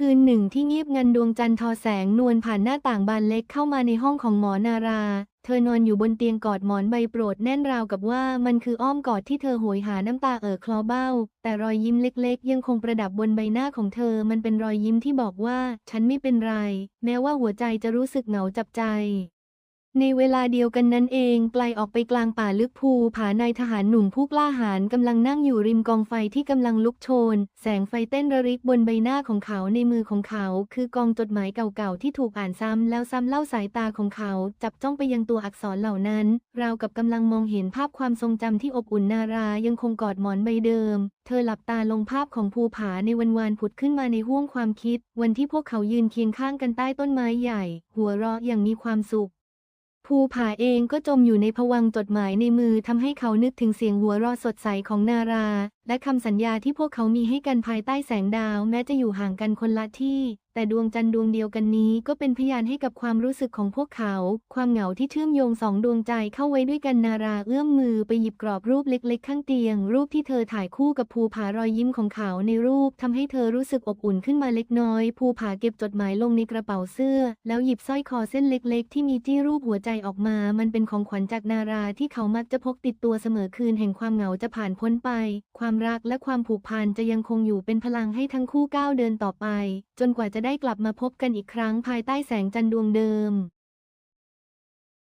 คืนหนึ่งที่เงียบงันดวงจันทร์ทอแสงนวลผ่านหน้าต่างบานเล็กเข้ามาในห้องของหมอนารา เธอนอนอยู่บนเตียงกอดหมอนใบโปรดแน่นราวกับว่ามันคืออ้อมกอดที่เธอโหยหาน้ำตาเอ่อคลอเบ้า แต่รอยยิ้มเล็ก ๆ ยังคงประดับบนใบหน้าของเธอ มันเป็นรอยยิ้มที่บอกว่า ฉันไม่เป็นไร แม้ว่าหัวใจจะรู้สึกเหงาจับใจ ในเวลาเดียวกันนั้นเองไกลออกไปกลางป่าลึกภูผานายทหารหนุ่มผู้กล้าหาญกำลังนั่งอยู่ริมกองไฟที่กำลังลุกโชน แสงไฟเต้นระริกบนใบหน้าของเขาในมือของเขา คือกองจดหมายเก่าๆที่ถูกอ่านซ้ำแล้วซ้ำเล่าสายตาของเขา จับจ้องไปยังตัวอักษรเหล่านั้น ราวกับกำลังมองเห็นภาพความทรงจำที่อบอุ่นนารายังคงกอดหมอนใบเดิม เธอหลับตาลงภาพของภูผาในวันวานผุดขึ้นมาในห้วงความคิด วันที่พวกเขายืนเคียงข้างกันใต้ต้นไม้ใหญ่ หัวเราะอย่างมีความสุข ภูผาเองก็จมอยู่ในผวังจดหมายในมือทำให้เขานึกถึงเสียงหัวเราะสดใสของนารา และคำสัญญาที่พวกเขามีให้กันภายใต้แสงดาวแม้จะอยู่ห่างกันคนละที่ แต่ดวงจันทร์ดวงเดียวกันนี้ก็เป็นพยานให้กับความรู้สึกของพวกเขา ความเหงาที่เชื่อมโยงสองดวงใจเข้าไว้ด้วยกันนาราเอื้อมมือไปหยิบกรอบรูปเล็กๆ ข้างเตียง รูปที่เธอถ่ายคู่กับภูผารอยยิ้มของเขาในรูปทำให้เธอรู้สึกอบอุ่นขึ้นมาเล็กน้อย ภูผาเก็บจดหมายลงในกระเป๋าเสื้อ แล้วหยิบสร้อยคอเส้นเล็ก ๆ ที่มีจี้รูปหัวใจออกมา มันเป็นของขวัญจากนาราที่เขามักจะพกติดตัวเสมอคืนแห่งความเหงาจะผ่านพ้นไป ความรักและความผูกพันจะยังคงอยู่เป็นพลังให้ทั้งคู่ก้าวเดินต่อไป จนกว่าจะได้กลับมาพบกันอีกครั้งภายใต้แสงจันทร์ดวงเดิม